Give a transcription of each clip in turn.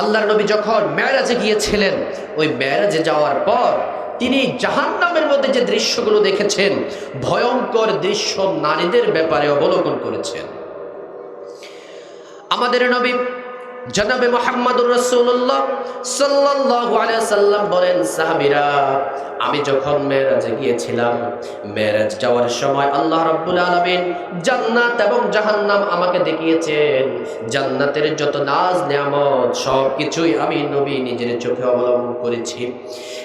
আল্লাহর নবী যখন মেয়ারাজে গিয়েছিলেন, ওই মেয়ারাজে যাওয়ার পর তিনি জাহান নামের মধ্যে যে দৃশ্যগুলো দেখেছেন, ভয়ঙ্কর দৃশ্য নারীদের ব্যাপারে অবলোকন করেছেন। আমাদের নবী জনাবে মোহাম্মদুর রসুল্লাহ সাল্লাহ আলিয়া সাল্লাম বলেন, সাহাবীরা আমি যখন মেরাজে গিয়েছিলাম মেরাজ যাওয়ার সময় আল্লাহ রাব্বুল আলামিন জান্নাত এবং জাহান্নাম আমাকে দেখিয়েছেন। জান্নাতের যত নাজ, নেয়ামত সব কিছুই আমি নবী নিজের চোখে অবলম্বন করেছি।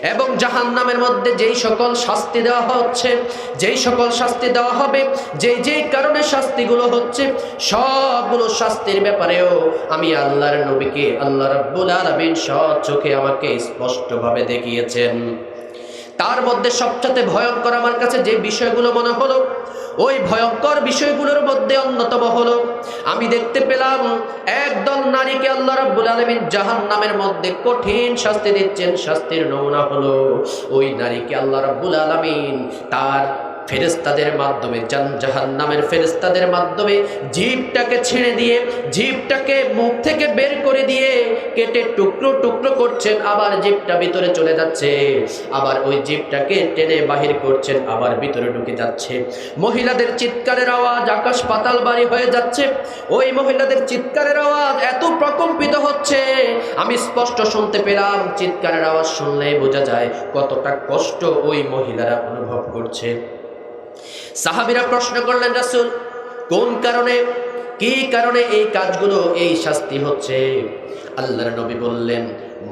এবং জাহান্নামের মধ্যে যেই সকল শাস্তি দেওয়া হচ্ছে, যেই সকল শাস্তি দেওয়া হবে, যেই যেই কারণে শাস্তিগুলো হচ্ছে, সবগুলো শাস্তির ব্যাপারেও আমি আল্লাহর নবীকে, আল্লাহ রাব্বুল আলামিন সৎ চোখে আমাকে স্পষ্টভাবে দেখিয়েছেন। তার মধ্যে সবচেয়ে ভয়ঙ্কর আমার কাছে যে বিষয়গুলো মনে হলো, ওই ভয়ঙ্কর বিষয়গুলোর মধ্যে অন্যতম হলো, আমি দেখতে পেলাম একদল নারীকে আল্লাহ রাব্বুল আলামিন জাহান্নামের মধ্যে কঠিন শাস্তি দিচ্ছেন, শাস্তির নমুনা হলো ওই নারীকে আল্লাহ রাব্বুল আলামিন তার ফেরেস্তাদের মাধ্যমে জান জাহান্নামের ফেরেস্তাদের মাধ্যমে জীবটাকে ছেড়ে দিয়ে, জীবটাকে মুখ থেকে বের করে দিয়ে কেটে টুকরো টুকরো করছেন, আবার জীবটা ভিতরে চলে যাচ্ছে। আবার ওই জীবটাকে টেনে বাহির করছেন, আবার ভিতরে ঢুকে যাচ্ছে। মহিলাদের চিৎকারের আওয়াজ আকাশ পাতাল বাড়ি হয়ে যাচ্ছে। ওই মহিলাদের চিৎকারের আওয়াজ এত প্রকম্পিত হচ্ছে। আমি স্পষ্ট শুনতে পেলাম, চিৎকারের আওয়াজ শুনলেই বোঝা যায় কতটা কষ্ট ওই মহিলারা অনুভব করছে। সাহাবিরা প্রশ্ন করলেন, রাসূল, কোন কারণে, কি কারণে এই কাজগুলো, এই শাস্তি হচ্ছে? আল্লাহর নবী বললেন,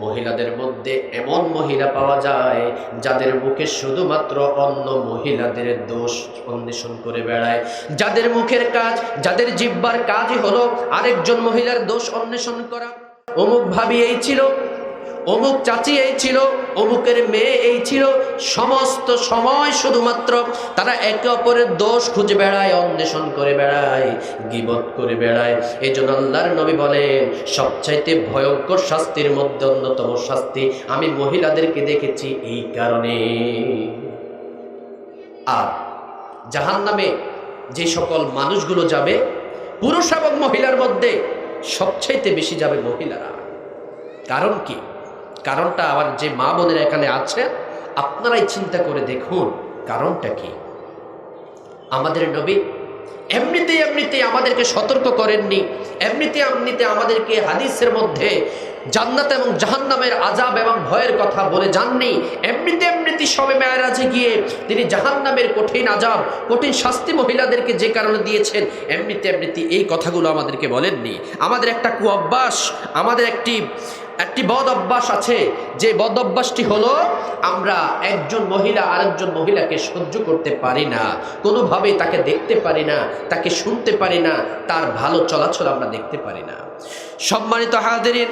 মহিলাদের মধ্যে এমন মহিলা পাওয়া যায়, যাদের মুখে শুধুমাত্র অন্য মহিলাদের দোষ অন্বেষণ করে বেড়ায়। যাদের মুখের কাজ, যাদের জিব্বার কাজই হলো আরেকজন মহিলার দোষ অন্বেষণ করা। অমুক ভাবি এই ছিল, অমুক চাচি এই ছিল অমুকের মেয়ে এই ছিল। সমস্ত সময় শুধুমাত্র তারা একে অপরের দোষ খুঁজে বেড়ায়, অন্বেষণ করে বেড়ায়, গিবত করে বেড়ায়। এই জন্য আল্লাহর নবী বলেন, সবচাইতে ভয়ঙ্কর শাস্তির মধ্যে অন্যতম শাস্তি আমি মহিলাদেরকে দেখেছি এই কারণে। আর জাহান নামে যে সকল মানুষগুলো যাবে, পুরুষ এবং মহিলার মধ্যে সবচাইতে বেশি যাবে মহিলারা। কারণ কি? কারণটা আমার যে মা বোনেরা এখানে আছে, আপনারাই চিন্তা করে দেখুন কারণটা কি। আমাদের নবী এমনিতে এমনিতে আমাদেরকে সতর্ক করেননি এমনিতে এমনিতে আমাদেরকে হাদিসের মধ্যে জান্নাত এবং জাহান্নামের আজাব এবং ভয়ের কথা বলে যাননি এমনিতে এমনিতে সবে মেয়ারাজে গিয়ে তিনি জাহান্নামের কঠিন আজাব কঠিন শাস্তি মহিলাদেরকে যে কারণে দিয়েছেন, এমনিতে এমনিতে এই কথাগুলো আমাদেরকে বলেননি। আমাদের একটা কু অভ্যাস আমাদের একটি একটি বদ অভ্যাস আছে। যে বদ অভ্যাসটি হলো আমরা একজন মহিলা আরেকজন মহিলাকে সহ্য করতে পারি না, কোনোভাবেই তাকে দেখতে পারি না, তাকে শুনতে পারি না, তার ভালো চলাচল আমরা দেখতে পারি না। সম্মানিত হাজিরিন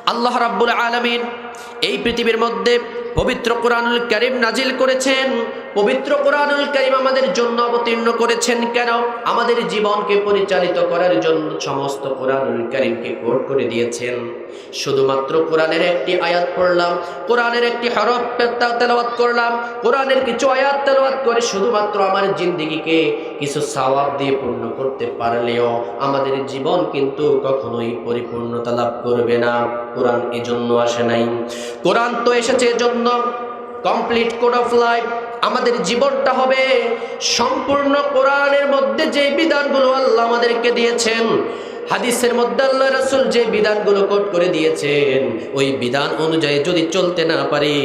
আল্লাহ রাব্বুল আলামিন এই পৃথিবীর মধ্যে পবিত্র কোরআনুল করিম নাজিল করেছেন। পবিত্র কোরআনুল করিম আমাদের জন্য অবতীর্ণ করেছেন কেন? আমাদের জীবনকে পরিচালিত করার জন্য সমস্ত কোরআনুল করিমকে কোট করে দিয়েছেন। শুধুমাত্র কোরআনের একটি আয়াত পড়লাম, কোরআনের একটি হরফ তেলাওয়াত করলাম, কোরআনের কিছু আয়াত তেলাওয়াত করে শুধুমাত্র আমার জিন্দিগিকে কিছু সওয়াব দিয়ে পূর্ণ করতে পারলেও আমাদের জীবন কিন্তু কখনোই পরিপূর্ণতা লাভ করবে না। কোরআন এজন্য আসে নাই। কোরআন তো এসেছে এজন্য কমপ্লিট কোড অফ লাইফ আমাদের জীবনটা হবে সম্পূর্ণ কোরআনের মধ্যে যে বিধানগুলো আল্লাহ আমাদেরকে দিয়েছেন। হাদিসের মধ্যে আল্লাহ রাসূল যে বিধানগুলো কোট করে দিয়েছেন, ওই বিধান অনুযায়ী যদি চলতে না পারি,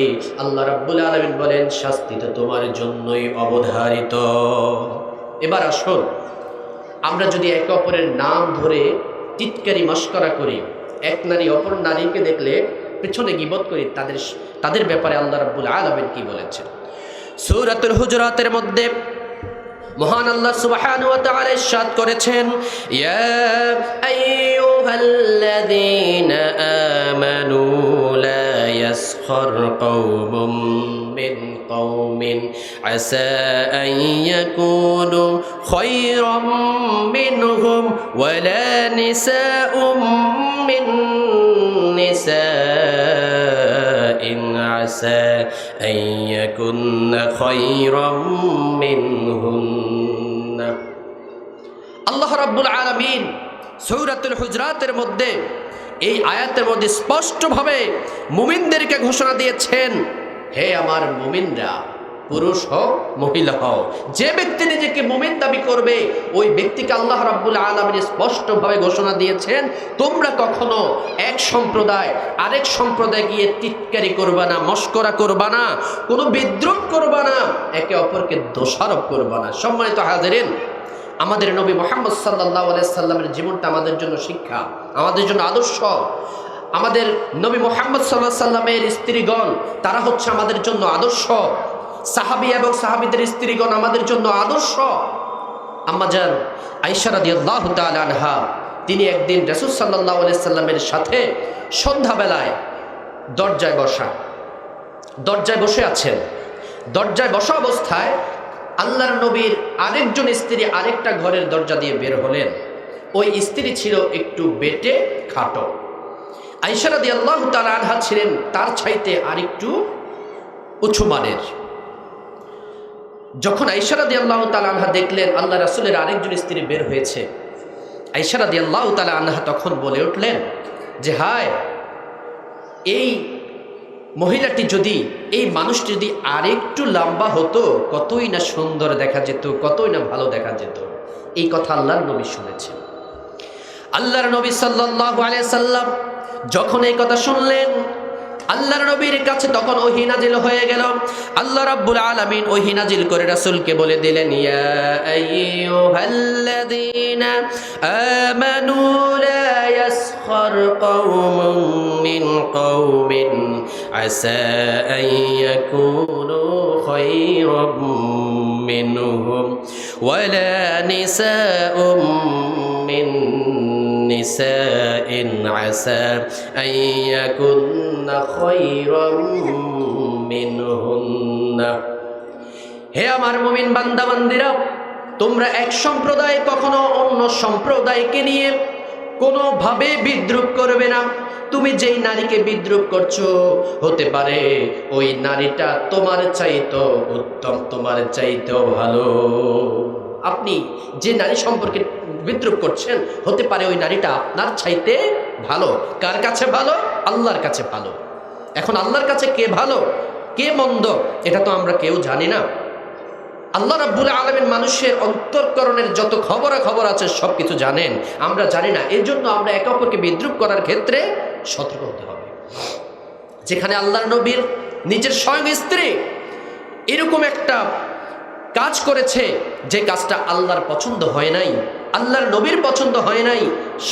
আল্লাহ রাব্বুল আলামিন বলেন, শাস্তি তো তোমার জন্যই অবধারিত। এবার আসুন, আমরা যদি একে অপরের নাম ধরে টিটকারি মস্করা করি এক নারী অপর নারীকে দেখলে পেছনে গিবত করি তাদের তাদের ব্যাপারে আল্লাহ রাব্বুল আলামিন কি বলেছেন? সূরাতুল হুজরাতের মধ্যে মহান আল্লাহ সুবহানাহু ওয়া তাআলা ইরশাদ করেছেন, ইয়া আইয়ুহাল্লাযীনা আমানু লা ইয়াসখর কওমুম মিন কওমিন আসা আন ইয়াকুনু খায়রাম মিনহুম ওয়ালা নিসাউম মিন নিসাইন আসা আন ইয়াকুন্না খায়রাম মিনহুন্না আল্লাহ রাব্বুল আলামিন সূরাতুল হুজরাতের মধ্যে এই আয়াতের মধ্যে স্পষ্টভাবে মুমিনদেরকে ঘোষণা দিয়েছেন। হে আমার মুমিনরা, পুরুষ হোক মহিলা হোক যে ব্যক্তি নিজেকে মুমিন দাবি করবে, ওই ব্যক্তিকে আল্লাহ রাব্বুল আলমিন স্পষ্টভাবে ঘোষণা দিয়েছেন, তোমরা কখনো এক সম্প্রদায়, আরেক সম্প্রদায় গিয়ে টিটকারি করবা না, মস্করা করবা না, কোনো বিদ্রোহ করবা না, একে অপরকে দোষারোপ করবা না। সম্মানিত হাজারেন, আমাদের নবী মোহাম্মদ সাল্লাহ সাল্লামের জীবনটা আমাদের জন্য শিক্ষা, আমাদের জন্য আদর্শ। আমাদের নবী মোহাম্মদ সাল্লাহ সাল্লামের স্ত্রীগণ, তারা হচ্ছে আমাদের জন্য আদর্শ। সাহাবি এবং সাহাবিদের স্ত্রীগণ আমাদের জন্য আদর্শ। আম্মাজান আইসারা দিয়াল্লাহ আনহা, তিনি একদিন রসুল সাল্লাহ সাল্লামের সাথে সন্ধ্যাবেলায় দরজায় বসা, দরজায় বসে আছেন। দরজায় বসা অবস্থায় আল্লাহর নবীর আরেকজন স্ত্রী আরেকটা ঘরের দরজা দিয়ে বের হলেন। ওই স্ত্রী ছিল একটু বেটে, খাটো। আইসারা দিয়ে আল্লাহ তালা আনহা ছিলেন তার ছাইতে আরেকটু উঁচু মানের। যখন আইসারা দিয়ে আল্লাহ তালা আনহা দেখলেন আল্লাহ রাসুলের আরেকজন স্ত্রী বের হয়েছে আইসারা দিয়ে আল্লাহ তালা আনহা তখন বলে উঠলেন যে, হায়, এই মহিলাটি যদি, এই মানুষটি যদি আরেকটু লম্বা হতো, কতই না সুন্দর দেখা যেত, কতই না ভালো দেখা যেত। এই কথা আল্লাহর নবী শুনেছেন। আল্লাহর নবী সাল্লাল্লাহু আলাইহি সাল্লাম যখন এই কথা শুনলেন, আল্লাহর নবীর কাছে তখন ওহি নাজিল হয়ে গেল। আল্লাহ রাব্বুল আলামিন ওহি নাজিল করে রাসূলকে বলে দিলেন, ইয়া আইয়ুহাল্লাযীনা আমানু লা ইয়াসখর কওমুন মিন কওমিন, আসা আন ইয়াকুনু খায়রাম মিনহুম ওয়ালা নিসাউম মিন نساء عسى أن يكن خيرا منهن হে আমার মুমিন বান্দা বান্দিরা তোমরা এক সম্প্রদায় কখনো অন্য সম্প্রদায়কে নিয়ে কোনোভাবে বিদ্রুপ করবে না তুমি যেই নারীকে বিদ্রুপ করছো হতে পারে ওই নারীটা তোমার চাইতো উত্তম তোমার চাইতেও ভালো আপনি যে নারী সম্পর্কে বিদ্রুপ করছেন, হতে পারে ওই নারীটা আপনার চাইতে ভালো। কার কাছে ভালো? আল্লাহর কাছে ভালো। এখন আল্লাহর কাছে কে ভালো? কে মন্দ? এটা তো আমরা কেউ জানি না। আল্লাহ রাব্বুল আলমিন মানুষের অন্তর্করণের যত খবরা খবর আছে সব কিছু জানেন। আমরা জানি না। এই জন্য আমরা একে অপরকে বিদ্রুপ করার ক্ষেত্রে সতর্ক হতে হবে। যেখানে আল্লাহর নবীর নিজের স্বয়ং স্ত্রী এরকম একটা কাজ করেছে, যে কাজটা আল্লাহর পছন্দ হয় নাই, আল্লাহর নবীর পছন্দ হয় নাই,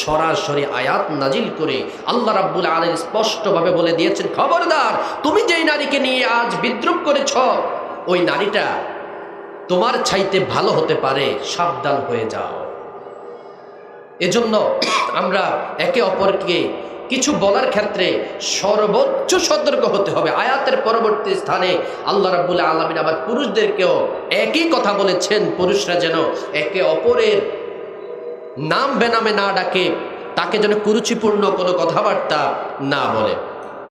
সরাসরি আয়াত নাজিল করে আল্লাহ রাব্বুল আলম স্পষ্টভাবে বলে দিয়েছেন, খবরদার, তুমি যেই নারীকে নিয়ে আজ বিদ্রুপ করেছ, ওই নারীটা তোমার ছাইতে ভালো হতে পারে, সাবধান হয়ে যাও। এজন্য আমরা একে অপরকে কিছু বলার ক্ষেত্রে সর্বোচ্চ সতর্ক হতে হবে। আয়াতের পরবর্তী স্থানে আল্লাহ রাবুল আলমিন আবার পুরুষদেরকেও একই কথা বলেছেন, পুরুষরা যেন একে অপরের নাম বেনামে না ডাকে, তাকে যেন কুরুচিপূর্ণ কোনো কথাবার্তা না বলে।